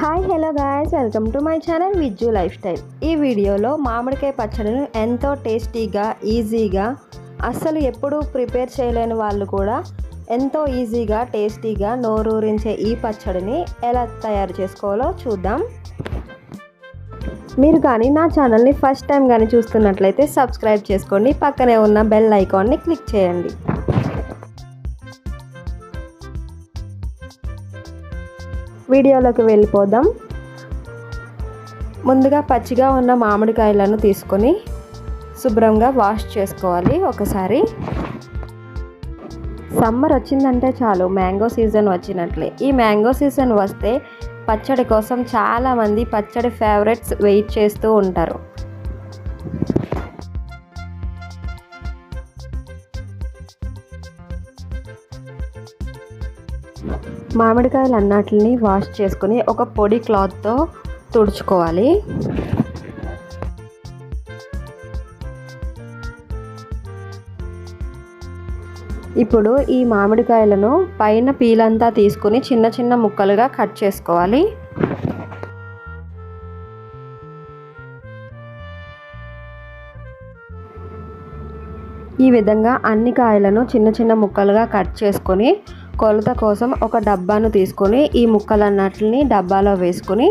Hi hello guys welcome to my channel Vijju lifestyle ఈ వీడియోలో మామిడికాయ పచ్చడిని ఎంతో టేస్టీగా ఈజీగా అస్సలు ఎప్పుడూ ప్రిపేర్ చేయలేని వాళ్ళు కూడా ఎంతో ఈజీగా టేస్టీగా నోరూరించే ఈ పచ్చడిని ఎలా తయారు చేసుకోవాలో చూద్దాం. మీరు కానీ నా ఛానల్ని ఫస్ట్ టైం కానీ చూస్తున్నట్లయితే సబ్స్క్రైబ్ చేసుకోండి. పక్కనే ఉన్న బెల్ ఐకాన్ని క్లిక్ చేయండి. వీడియోలోకి వెళ్ళిపోదాం. ముందుగా పచ్చిగా ఉన్న మామిడికాయలను తీసుకొని శుభ్రంగా వాష్ చేసుకోవాలి ఒకసారి. సమ్మర్ వచ్చిందంటే చాలు మ్యాంగో సీజన్ వచ్చినట్లే. ఈ మ్యాంగో సీజన్ వస్తే పచ్చడి కోసం చాలామంది పచ్చడి ఫేవరెట్స్ వెయిట్ చేస్తూ ఉంటారు. మామిడికాయలు అన్నట్లని వాష్ చేసుకుని ఒక పొడి క్లాత్తో తుడుచుకోవాలి. ఇప్పుడు ఈ మామిడికాయలను పైన పీలంతా తీసుకుని చిన్న చిన్న ముక్కలుగా కట్ చేసుకోవాలి. ఈ విధంగా అన్ని కాయలను చిన్న చిన్న ముక్కలుగా కట్ చేసుకొని కొలత కోసం ఒక డబ్బాను తీసుకొని ఈ ముక్కలన్నిటిని డబ్బాలో వేసుకొని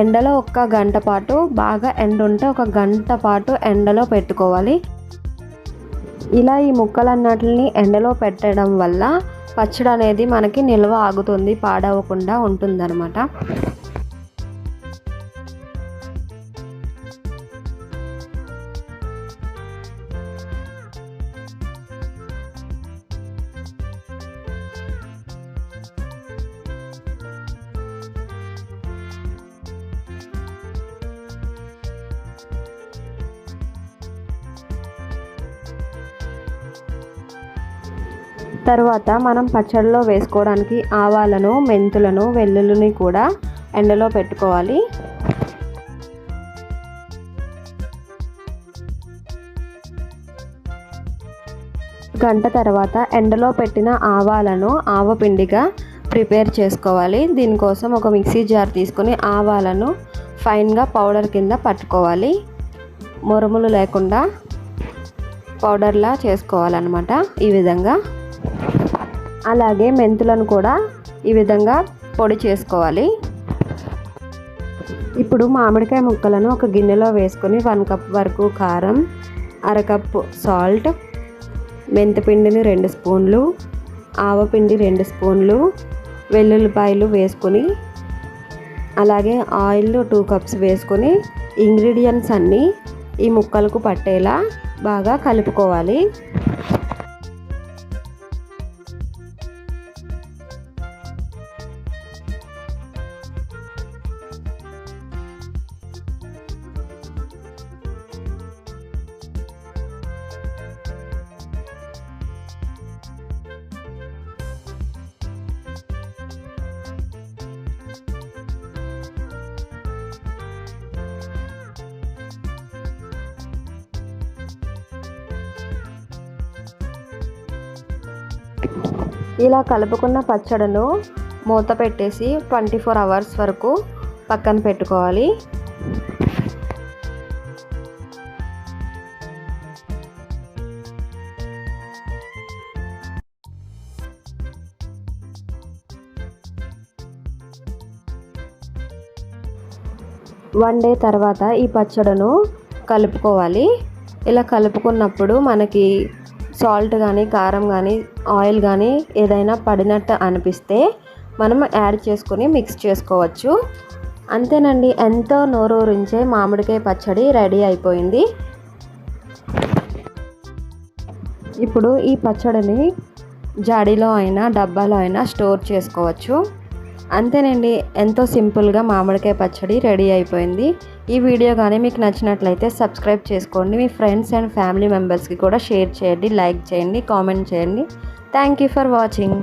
ఎండలో ఒక గంట పాటు బాగా ఎండ ఉంటే ఒక గంట పాటు ఎండలో పెట్టుకోవాలి. ఇలా ఈ ముక్కలన్నిటిని ఎండలో పెట్టడం వల్ల పచ్చడి అనేది మనకి నిల్వ ఆగుతుంది పాడవకుండా ఉంటుందన్నమాట. తర్వాత మనం పచ్చడిలో వేసుకోవడానికి ఆవాలను మెంతులను వెల్లుల్లిని కూడా ఎండలో పెట్టుకోవాలి. గంట తర్వాత ఎండలో పెట్టిన ఆవాలను ఆవపిండిగా ప్రిపేర్ చేసుకోవాలి. దీనికోసం ఒక మిక్సీ జార్ తీసుకొని ఆవాలను ఫైన్గా పౌడర్ కింద పట్టుకోవాలి. మురుములు లేకుండా పౌడర్లా చేసుకోవాలన్నమాట ఈ విధంగా. అలాగే మెంతులను కూడా ఈ విధంగా పొడి చేసుకోవాలి. ఇప్పుడు మామిడికాయ ముక్కలను ఒక గిన్నెలో వేసుకొని వన్ కప్ వరకు కారం అరకప్పు సాల్ట్ మెంతిపిండిని రెండు స్పూన్లు ఆవపిండి రెండు స్పూన్లు వెల్లుల్లిపాయలు వేసుకొని అలాగే ఆయిల్ టూ కప్స్ వేసుకొని ఇంగ్రీడియంట్స్ అన్నీ ఈ ముక్కలకు పట్టేలా బాగా కలుపుకోవాలి. ఇలా కలుపుకున్న పచ్చడిను మూత పెట్టేసి ట్వంటీ ఫోర్ అవర్స్ వరకు పక్కన పెట్టుకోవాలి. వన్ డే తర్వాత ఈ పచ్చడిను కలుపుకోవాలి. ఇలా కలుపుకున్నప్పుడు మనకి సాల్ట్ కానీ కారం కానీ ఆయిల్ కానీ ఏదైనా పడినట్టు అనిపిస్తే మనం యాడ్ చేసుకొని మిక్స్ చేసుకోవచ్చు. అంతేనండి ఎంతో నోరూరించే మామిడికాయ పచ్చడి రెడీ అయిపోయింది. ఇప్పుడు ఈ పచ్చడిని జాడీలో అయినా డబ్బాలో అయినా స్టోర్ చేసుకోవచ్చు. అంతేనండి ఎంతో సింపుల్గా మామిడికాయ పచ్చడి రెడీ అయిపోయింది. ఈ వీడియో కానీ మీకు నచ్చినట్లయితే సబ్స్క్రైబ్ చేసుకోండి. మీ ఫ్రెండ్స్ అండ్ ఫ్యామిలీ మెంబర్స్కి కూడా షేర్ చేయండి లైక్ చేయండి కామెంట్ చేయండి. Thank you for watching.